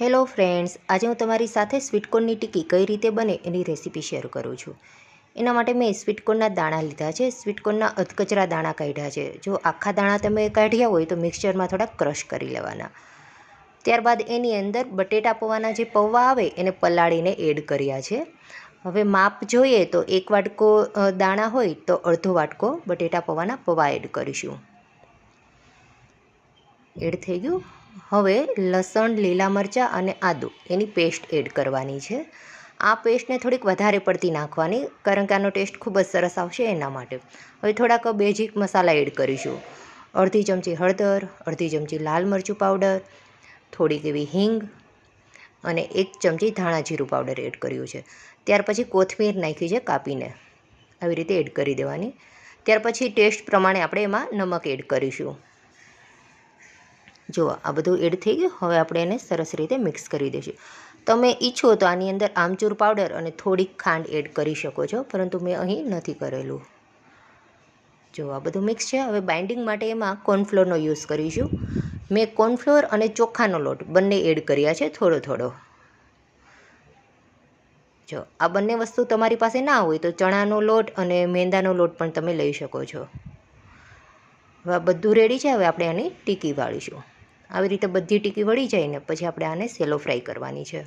Hello friends, આજે હું તમારી સાથે સ્વીટકોર્નની ટીકી કઈ રીતે બને એની રેસીપી શેર કરું છું. એના માટે મેં સ્વીટકોર્નના દાણા લીધા છે સ્વીટકોર્નના અધકચરા દાણા કાઢ્યા છે. જો આખા દાણા તમે કાઢ્યા હોય તો મિક્સચરમાં થોડા ક્રશ કરી લેવાના. ત્યારબાદ એની અંદર બટેટા પૌવાના જે પૌવા આવે એને પલાળીને એડ કર્યા છે. હવે માપ જોઈએ તો એક વાટકો દાણા હોય તો અડધો વાટકો બટેટા પૌવાના પૌવા એડ કરીશું. એડ થઈ ગયું. હવે લસણ, લીલા મરચાં અને આદું. એની પેસ્ટ એડ કરવાની છે. આ પેસ્ટને થોડીક વધારે પડતી નાખવાની, કારણ કે આનો ટેસ્ટ ખૂબ જ સરસ આવશે એના માટે. હવે થોડાક બેઝિક મસાલા એડ કરીશું. અડધી ચમચી હળદર, અડધી ચમચી લાલ મરચું પાવડર, થોડીક એવી હિંગ અને એક ચમચી ધાણા જીરું પાવડર એડ કર્યું છે. ત્યાર પછી કોથમીર નાખી છે કાપીને. આવી રીતે એડ કરી દેવાની. ત્યાર પછી ટેસ્ટ પ્રમાણે આપણે એમાં નમક એડ કરીશું. જો આ બધું એડ થઈ ગયું, હવે આપણે એને સરસ રીતે મિક્સ કરી દઈશું. તમે ઈચ્છો તો આની અંદર આમચૂર પાવડર અને થોડીક ખાંડ એડ કરી શકો છો, પરંતુ મેં અહીં નથી કરેલું. જો આ બધું મિક્સ છે, હવે બાઇન્ડિંગ માટે એમાં કોર્નફ્લોરનો યુઝ કરીશું. મેં કોર્નફ્લોર અને ચોખાનો લોટ બંને એડ કર્યા છે થોડો થોડો. જો આ બંને વસ્તુ તમારી પાસે ના હોય તો ચણાનો લોટ અને મેંદાનો લોટ પણ તમે લઈ શકો છો. હવે આ બધું રેડી છે, હવે આપણે આની ટીકી વાળીશું. આવી રીતે બધી ટીકી વળી જાય ને પછી આપણે આને સેલો ફ્રાય કરવાની છે.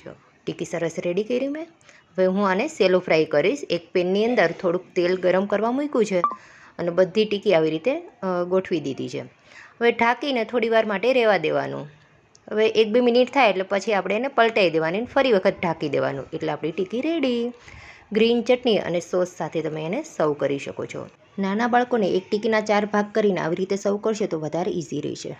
જો, ટીકી સરસ રેડી કરી મેં. હવે હું આને સેલો ફ્રાય કરીશ. એક પેનની અંદર થોડુંક તેલ ગરમ કરવા મૂક્યું છે અને બધી ટીકી આવી રીતે ગોઠવી દીધી છે. હવે ઢાંકીને થોડીવાર માટે રહેવા દેવાનું. હવે એક બે મિનિટ થાય એટલે પછી આપણે એને પલટાઈ દેવાની ફરી વખત ઢાંકી દેવાનું. એટલે આપણી ટીકી રેડી ગ્રીન ચટણી અને સોસ સાથે તમે એને સર્વ કરી શકો છો. નાના બાળકોને એક ટીકીના ચાર ભાગ કરીને આવી રીતે સર્વ કરશો તો વધારે ઇઝી રહેશે.